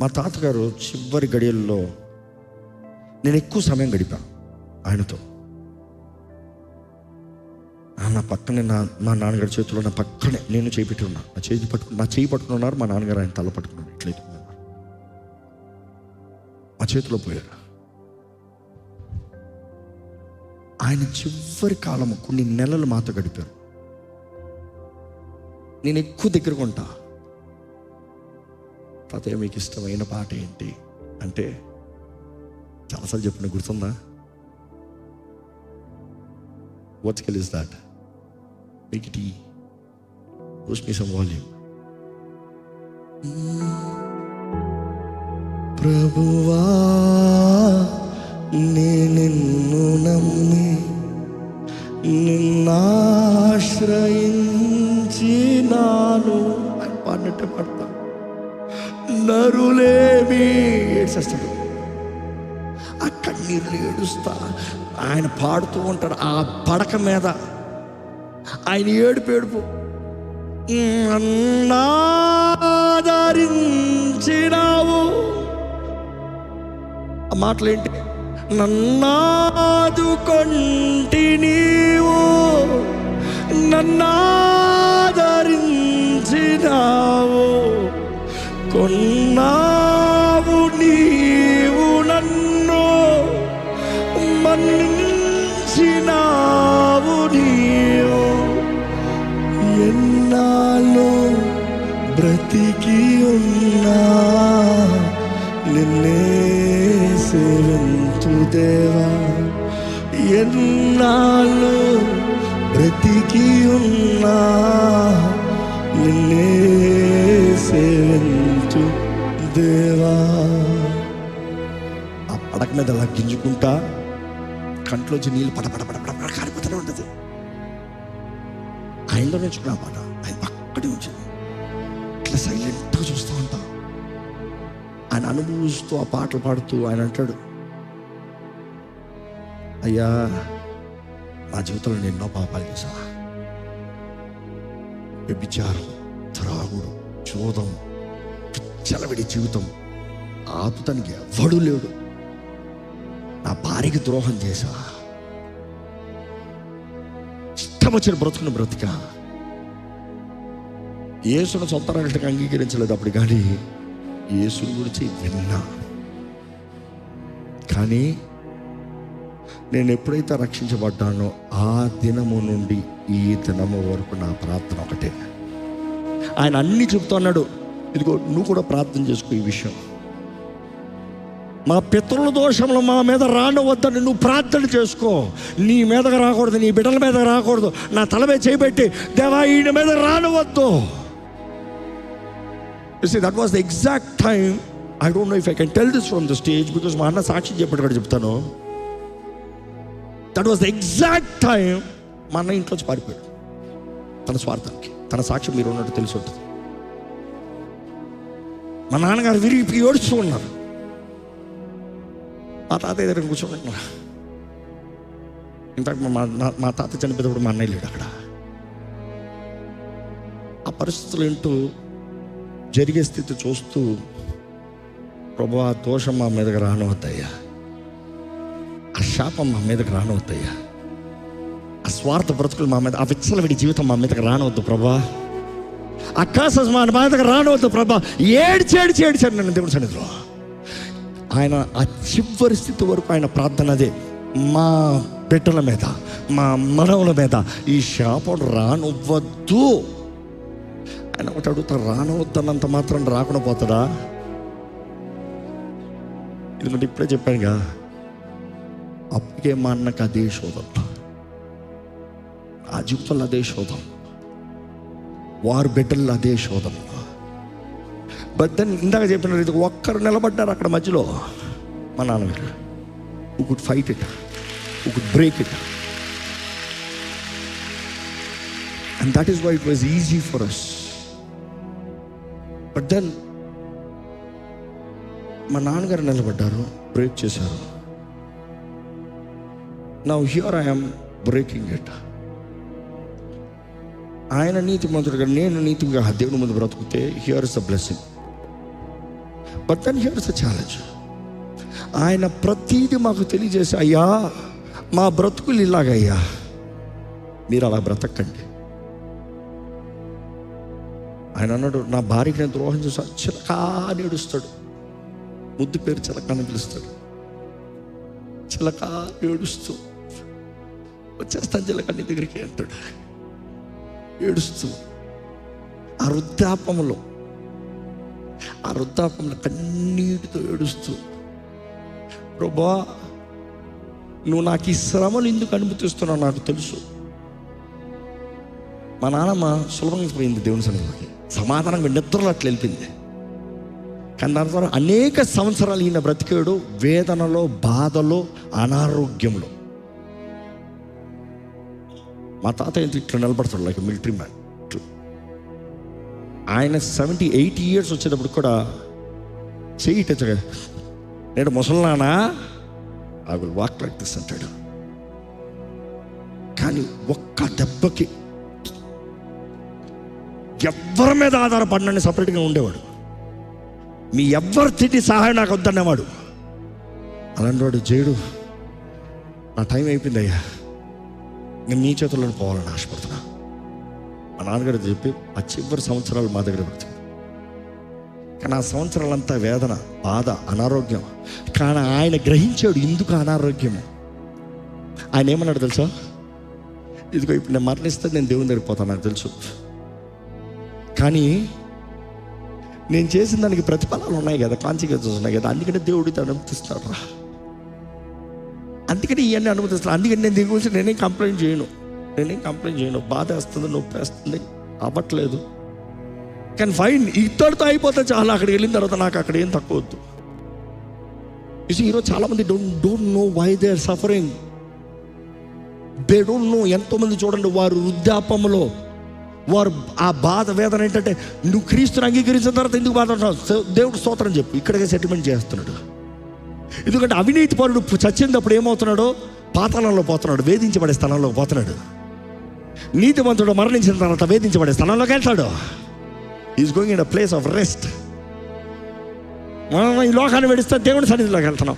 మా తాతగారు చివరి గడియల్లో నేను ఎక్కువ సమయం గడిపాను ఆయనతో. నా పక్కనే నా మా నాన్నగారి చేతిలో నా పక్కనే నేను చేయి పెట్టి ఉన్నా. నా చేతి పట్టుకుని నా చేయి పట్టుకున్నారు మా నాన్నగారు ఆయన తల పట్టుకున్నారు ఇట్లయితే మా చేతిలో పోయారు. ఆయన చివరి కాలము కొన్ని నెలలు మాతో గడిపారు. నేను ఎక్కువ దగ్గరకు ఉంటా. తాతయ్య మీకు ఇష్టమైన పాట ఏంటి? అంటే చాలాసార్లు చెప్పిన గుర్తుందా? What skill is that make it ఈ పుష్ మీ సమ్ వాల్యూమ్ ప్రభువా నిన్ను నమ్మి నిన్నాశ్రయించినాను నరులేమి ఏడ్చేస్తాడు ఆ కన్నీళ్ళు ఏడుస్తా. ఆయన పాడుతూ ఉంటాడు ఆ పడక మీద. ఆయన ఏడుపు ఏడుపు. నన్నాదరించినావు. ఆ మాటలేంటి? నన్నాదుకొంటి నీవు. నన్నాదరించినావు. ఉన్నావు నీవు నన్ను మన్నించినావు నీవు. ఎన్నాళ్ళు బ్రతికి ఉన్నా నిన్నే సేవంతు దేవా. ఎన్నాళ్ళు బ్రతికి ఉన్నా దేవా. ఆ పడక మీద అలా గింజుకుంటా కంట్లోంచి నీళ్ళు పడ పడ కారిపోతూనే ఉంటుంది. ఆయనలో నేర్చుకున్న ఆ పాట. ఆయన పక్కనే ఉంచింది. ఇట్లా సైలెంట్గా చూస్తూ ఉంటా. ఆయన అనుభవిస్తూ ఆ పాటలు పాడుతూ ఆయన అంటాడు అయ్యా నా జీవితంలో నేను ఎన్నో పాపాలు చేశా వ్యభిచారం త్రాగుడు చోదం చలవిడి జీవితం ఆపుతానికి ఎవ్వడూ లేడు. నా భార్యకి ద్రోహం చేశా. ఇష్టం వచ్చిన బ్రతుకుని బ్రతిక. యేసును సొంత రక్షణకు అంగీకరించలేదు అప్పుడు కానీ యేసుని గురించి విన్నా. కానీ నేను ఎప్పుడైతే రక్షించబడ్డానో ఆ దినము నుండి ఈ దినము వరకు నా ప్రార్థన ఒకటే. ఆయన అన్ని చెబుతున్నాడు ఇదిగో నువ్వు కూడా ప్రార్థన చేసుకో ఈ విషయం. మా పితరుల దోషంలో మా మీద రానవద్దని నువ్వు ప్రార్థన చేసుకో. నీ మీదకి రాకూడదు నీ బిడ్డల మీద రాకూడదు. నా తలమే చేపెట్టి చేయబెట్టి దేవా ఈయన మీద రానవద్దు. That was the exact time I don't know if I can tell this from the stage because మా అన్న సాక్షి చెప్పేటప్పుడు చెప్తాను. That was the exact time మా అన్న ఇంట్లోంచి పారిపోయాడు. తన స్వార్థానికి తన సాక్షి మీరు ఉన్నట్టు తెలిసి ఉంటుంది. మా నాన్నగారు విరిగి ఏడుస్తూ ఉన్నారు. మా తాతయ్య దగ్గర కూర్చొని ఇంతకు మా మా తాత చనిపోయినప్పుడు మా అన్నయ్య లేడు అక్కడ. ఆ పరిస్థితులు ఏంటో జరిగే స్థితి చూస్తూ ప్రభు ఆ దోషం మా మీదకి రానవద్దయ్యా ఆ శాపం మా మీదకి రానవద్దయ్యా ఆ స్వార్థ బ్రతుకులు మా మీద ఆ విచ్చలవిడి జీవితం మా మీదకి రానవద్దు ప్రభా. ఆ కాసస్ మా మీదకి రానవద్దు ప్రభా. ఏడ్చి ఏడ్చి ఏడ్చాడు నన్ను దేవుని సన్నిధిలో. ఆయన ఆ చివరి స్థితి వరకు ఆయన ప్రార్థన అదే. మా బిడ్డల మీద మా మనవుల మీద ఈ శాపం రానివ్వద్దు ఆయన ఒకటి అడుగుతా రానవద్దన్నంత మాత్రం రాకుండా పోతాడా? ఎందుకంటే ఇప్పుడే చెప్పానుగా అప్పటికే మా అన్నకు అదే శోధం. ఆ జీవితంలో అదే శోధం. వారు బిడ్డలు అదే శోధన బట్ దెన్ ఇందాక చెప్పిన రీతి ఒక్కరు నిలబడ్డారు అక్కడ మధ్యలో మా నాన్నగారు. Who could fight it who could break it and that is why it was easy for us but then మా నాన్నగారు నిలబడ్డారు బ్రేక్ చేశారు. నా హియర్ ఐఎమ్ బ్రేకింగ్ ఇట్ ఆయన నీతి మంత్రుడుగా నేను నీతిగా దేవుని ముందు బ్రతుకుతే here is the blessing but then here's a challenge ఆయన ప్రతీది మాకు తెలియజేసి అయ్యా మా బ్రతుకులు ఇలాగయ్యా. మీరు అలా బ్రతకండి. ఆయన అన్నాడు నా భార్యకి నేను ద్రోహం చేసా చిలకా అని ఏడుస్తాడు. ముద్దు పేరు చిలక అని పిలుస్తాడు. చిలక ఏడుస్తూ వచ్చేస్తాను చిలక నీ దగ్గరికి అంటాడు. ఏడుస్తూ ఆ వృద్ధాపంలో ఆ వృద్ధాపంలో కన్నీటితో ఏడుస్తూ ప్రభా నువ్వు నాకు ఈ శ్రమలు ఎందుకు అనుమతిస్తున్నావు నాకు తెలుసు. మా నాన్నమ్మ సులభంగా పోయింది దేవుని సన్నిధిలోకి. సమాధానంగా నిద్రలో అట్లా వెళ్ళిపోయింది. కానీ దాని ద్వారా అనేక సంవత్సరాలు ఈయన బ్రతికాడు వేదనలో బాధలో అనారోగ్యంలో. మా తాత ఇట్లా నిలబడతాడు లైక్ మిలిటరీ మ్యాన్ ఆయన సెవెంటీ ఎయిట్ ఇయర్స్ వచ్చేటప్పుడు కూడా చెయ్యి నేను ముసల్లానా I will walk like this అంటాడు. కానీ ఒక్క దెబ్బకి ఎవరి మీద ఆధారపడినని సపరేట్గా ఉండేవాడు. మీ ఎవ్వరు తిట్టి సహాయం నాకు వద్దనేవాడు. అలాంటి వాడు జేడు నా టైం అయిపోయింది అయ్యా. నేను నీ చేతుల్లో పోవాలని ఆశపడుతున్నా. మా నాన్నగారు చెప్పి ఆ చివరి సంవత్సరాలు మా దగ్గర పెడుతుంది. కానీ ఆ సంవత్సరాలంతా వేదన బాధ అనారోగ్యం. కానీ ఆయన గ్రహించాడు ఎందుకు అనారోగ్యము. ఆయన ఏమన్నాడు తెలుసా? ఇదిగో ఇప్పుడు నేను మరణిస్తే నేను దేవుని దగ్గర పోతాను నాకు తెలుసు. కానీ నేను చేసిన దానికి ప్రతిఫలాలు ఉన్నాయి కదా కాన్సిక్వెన్సెస్ ఉన్నాయి కదా అందుకనే దేవుడు ఇది రా. అందుకని ఇవన్నీ అనుమతిస్తాను అందుకని నేను దీని గురించి నేనేం కంప్లైంట్ చేయను. నేనేం కంప్లైంట్ చేయను. బాధ వేస్తుంది నొప్పి వేస్తుంది అవ్వట్లేదు. కానీ ఫైన్ ఇతడితో అయిపోతే చాలా. అక్కడికి వెళ్ళిన తర్వాత నాకు అక్కడ ఏం తక్కువ వద్దు. ఈరోజు చాలామంది don't don't know why they are suffering they don't know ఎంతోమంది చూడండి వారు వృద్ధాపంలో వారు ఆ బాధ వేదన ఏంటంటే నువ్వు క్రీస్తుని అంగీకరించిన తర్వాత ఎందుకు బాధ దేవుడు స్తోత్రం చెప్పు. ఇక్కడికే సెటిల్మెంట్ చేస్తున్నాడు. ఎందుకంటే అవినీతి పరుడు చచ్చినప్పుడు ఏమవుతున్నాడో? పాతాళంలో పోతున్నాడు వేధించబడే స్థలంలో పోతున్నాడు. నీతివంతుడు మరణించిన తర్వాత వేధించబడే స్థలంలోకి వెళ్తాడు. Is going in a place of rest మనం ఈ లోకాన్ని వెడిస్తే దేవుడి సన్నిధిలోకి వెళ్తున్నాం.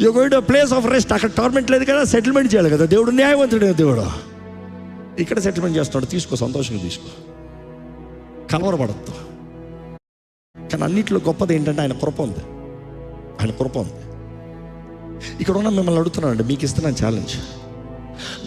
You going to place of rest అక్కడ టోర్నమెంట్ లేదు కదా సెటిల్మెంట్ చేయాలి కదా. దేవుడు న్యాయవంతుడు దేవుడు. ఇక్కడ సెటిల్మెంట్ చేస్తున్నాడు. తీసుకో సంతోషంగా తీసుకో. కలవరపడద్దు. కానీ అన్నింటిలో గొప్పది ఏంటంటే ఆయన కృప ఉంది. ఆయన కృప ఉంది. ఇక్కడ ఉన్న మిమ్మల్ని అడుగుతున్నానండి మీకు ఇస్తున్నాను challenge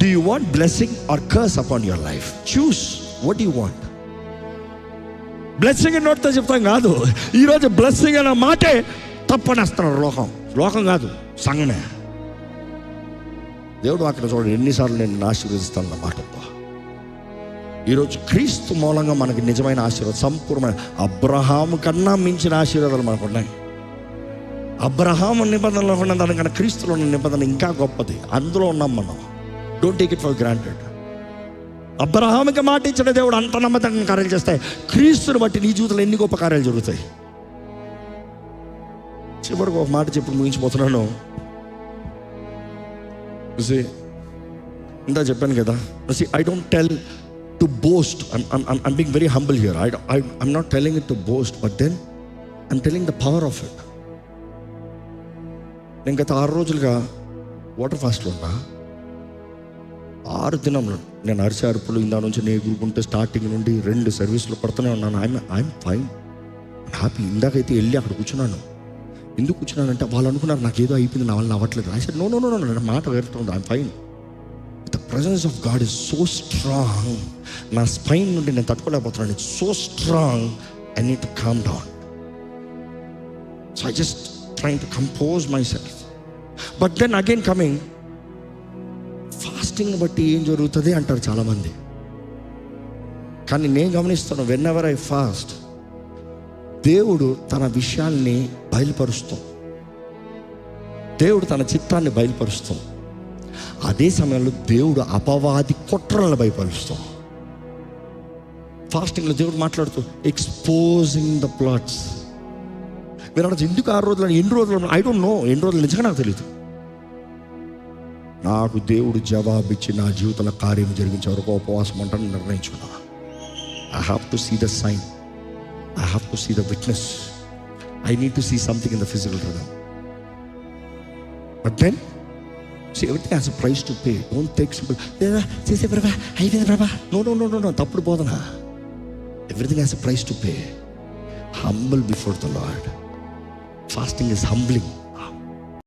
do you want blessing or curse upon your life choose what you want blessing నోట్తో చెప్తాం కాదు. ఈరోజు బ్లెస్సింగ్ అనే మాటే తప్పనేస్తున్నారు లోకం. లోకం కాదు సంగమే దేవుడు అక్కడ చూడండి ఎన్నిసార్లు నేను ఆశీర్వదిస్తాను నా మాటతో ఈరోజు క్రీస్తు మూలంగా మనకి నిజమైన ఆశీర్వాదం సంపూర్ణమైన. అబ్రహాము కన్నా మించిన ఆశీర్వాదాలు మనకు ఉన్నాయి. అబ్రహాము నిబంధనలో ఉన్న దానికన్నా క్రీస్తులో ఉన్న నిబంధన ఇంకా గొప్పది. అందులో ఉన్నాం మనం. Don't take it for granted అబ్రహాముకి మాట ఇచ్చిన దేవుడు అంత నమ్మకంగా కార్యాలు చేస్తాయి. క్రీస్తుని బట్టి నీ జీవితంలో ఎన్ని గొప్ప కార్యాలు జరుగుతాయి? చివరికి ఒక మాట చెప్పి ముగించిపోతున్నాను. సీ ఇందా చెప్పాను కదా. I don't tell to boast I'm being very humble here I I'm not telling it to boast but then I'm telling the power of it నేను గత ఆరు రోజులుగా వాటర్ ఫాస్ట్లో ఉన్నా. ఆరు దినంలో నేను అరిసి అరుపులు ఇందా నుంచి నేను ఎగురుకుంటే స్టార్టింగ్ నుండి రెండు సర్వీసులు పడుతూనే ఉన్నాను. I'm I'm fine. హ్యాపీ ఇందాకైతే వెళ్ళి అక్కడ కూర్చున్నాను. ఎందుకు కూర్చున్నానంటే వాళ్ళు అనుకున్నారు నాకు ఏదో అయిపోయింది నా వల్ల అవ్వట్లేదు. I said no no no no మాట వేరుతుంది I'm fine the presence of God is so strong నా స్పైన్ నుండి నేను తట్టుకోలేకపోతున్నాను. It's so strong I need to calm down so I just trying to compose my self but then again coming fasting బట్టి ఏం జరుగుతుంది అంటారు చాలామంది. కానీ నేను గమనిస్తాను వెన్ ఎవర్ ఐ ఫాస్ట్ దేవుడు తన విషయాల్ని బయలుపరుస్తాం. దేవుడు తన చిత్తాన్ని బయలుపరుస్తాం. అదే సమయంలో దేవుడు అపవాది కుట్రలను బయలుపరుస్తాం. ఫాస్టింగ్లో దేవుడు మాట్లాడుతూ ఎక్స్పోజింగ్ ద ప్లాట్స్ మీరు అనొచ్చు ఎందుకు ఆరు రోజులు ఎన్ని రోజులు ఐ డోంట్ నో ఎన్ని రోజులు నిజంగా నాకు తెలియదు నాకు దేవుడు జవాబిచ్చి నా జీవితంలో కార్యం జరిగించే వరకు ఉపవాసం అంటాను నిర్ణయించుకున్నా. I have to see the sign I have to see the witness I need to see something in the physical rhythm but then so everything has a price to pay don't take simple చేసే ప్రభా అయిపోయింది ప్రభా no no no no no తప్పుడు బోధన. Everything has a price to pay humble before the lord fasting is humbling